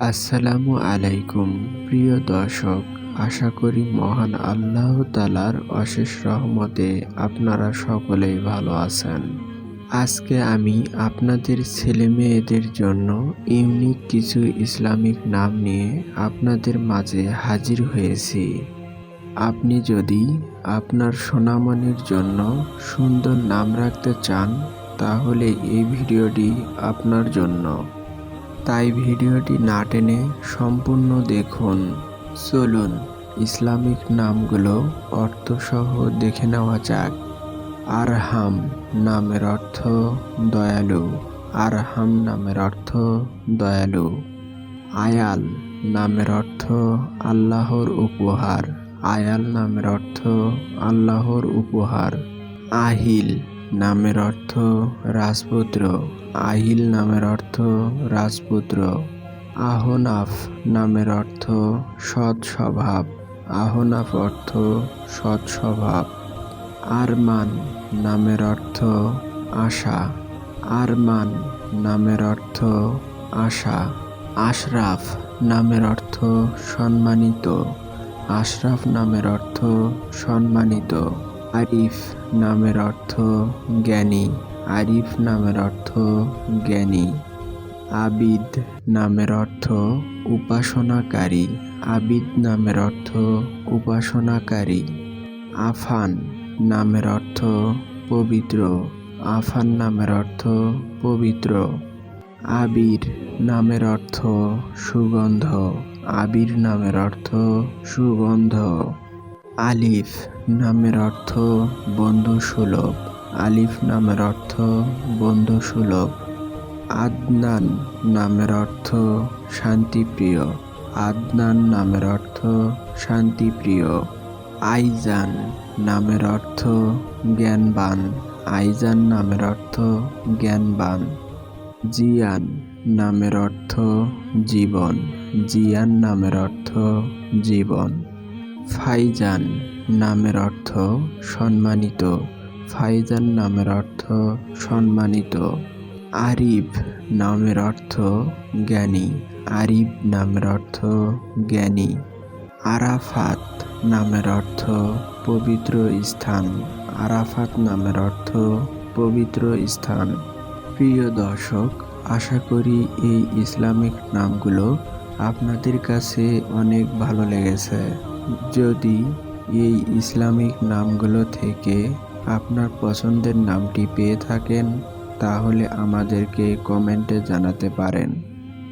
আসসালামু আলাইকুম, প্রিয় দর্শক, আশা করি মহান আল্লাহ তালার অশেষ রহমতে আপনারা সকলেই ভালো আছেন। আজকে আমি আপনাদের ছেলে মেয়েদের জন্য ইউনিক কিছু ইসলামিক নাম নিয়ে আপনাদের মাঝে হাজির হয়েছি। আপনি যদি আপনার সোনামণির জন্য সুন্দর নাম রাখতে চান, তাহলে এই ভিডিওটি আপনার জন্য। তাই ভিডিওটি না টেনে সম্পূর্ণ দেখুন। চলুন, ইসলামিক নামগুলো অর্থসহ দেখে নেওয়া যাক। আরহাম নামের অর্থ দয়ালু। আরহাম নামের অর্থ দয়ালু। আয়াল নামের অর্থ আল্লাহর উপহার। আয়াল নামের অর্থ আল্লাহর উপহার। আহিল নামের অর্থ রাজপুত্র, আহিল নামের অর্থ রাজপুত্র, আহনাফ নামের অর্থ সৎ স্বভাব আহনাফ অর্থ সৎ স্বভাব আরমান নামের অর্থ আশা, আরমান নামের অর্থ আশা, আশরাফ নামের অর্থ সম্মানিত, আশরাফ নামের অর্থ সম্মানিত। আরিফ নামের অর্থ জ্ঞানী। আরিফ নামের অর্থ জ্ঞানী। আবিদ নামের অর্থ উপাসনাকারী। আবিদ নামের অর্থ উপাসনাকারী। আফান নামের অর্থ পবিত্র। আফান নামের অর্থ পবিত্র। আবির নামের অর্থ সুগন্ধ। আবির নামের অর্থ সুগন্ধ। আলিফ নামের অর্থ বন্ধু সুলভ আলিফ নামের অর্থ বন্ধু সুলভ আদনান নামের অর্থ শান্তিপ্রিয়। আদনান নামের অর্থ শান্তিপ্রিয়। আইজান নামের অর্থ জ্ঞানবান। আইজান নামের অর্থ জ্ঞানবান। জিয়ান নামের অর্থ জীবন। জিয়ান নামের অর্থ জীবন। ফাইজান নামের অর্থ সম্মানিত। ফাইজান নামের অর্থ সম্মানিত। আরিফ নামের অর্থ জ্ঞানী। আরিফ নামের অর্থ জ্ঞানী। আরাফাত নামের অর্থ পবিত্র স্থান। আরাফাত নামের অর্থ পবিত্র স্থান। প্রিয় দর্শক, আশা করি এই ইসলামিক নামগুলো আপনাদের কাছে অনেক ভালো লেগেছে। যদি এই ইসলামিক নামগুলো থেকে আপনার পছন্দের নামটি পেয়ে থাকেন, তাহলে আমাদেরকে কমেন্টে জানাতে পারেন।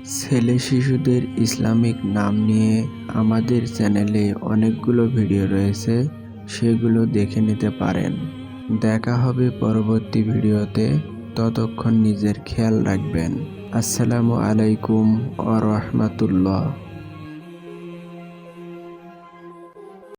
ছেলে শিশুদের ইসলামিক নাম নিয়ে আমাদের চ্যানেলে অনেকগুলো ভিডিও রয়েছে, সেগুলো দেখে নিতে পারেন। দেখা হবে পরবর্তী ভিডিওতে, ততক্ষণ নিজের খেয়াল রাখবেন। আসসালামু আলাইকুম আ রহমতুল্লাহ।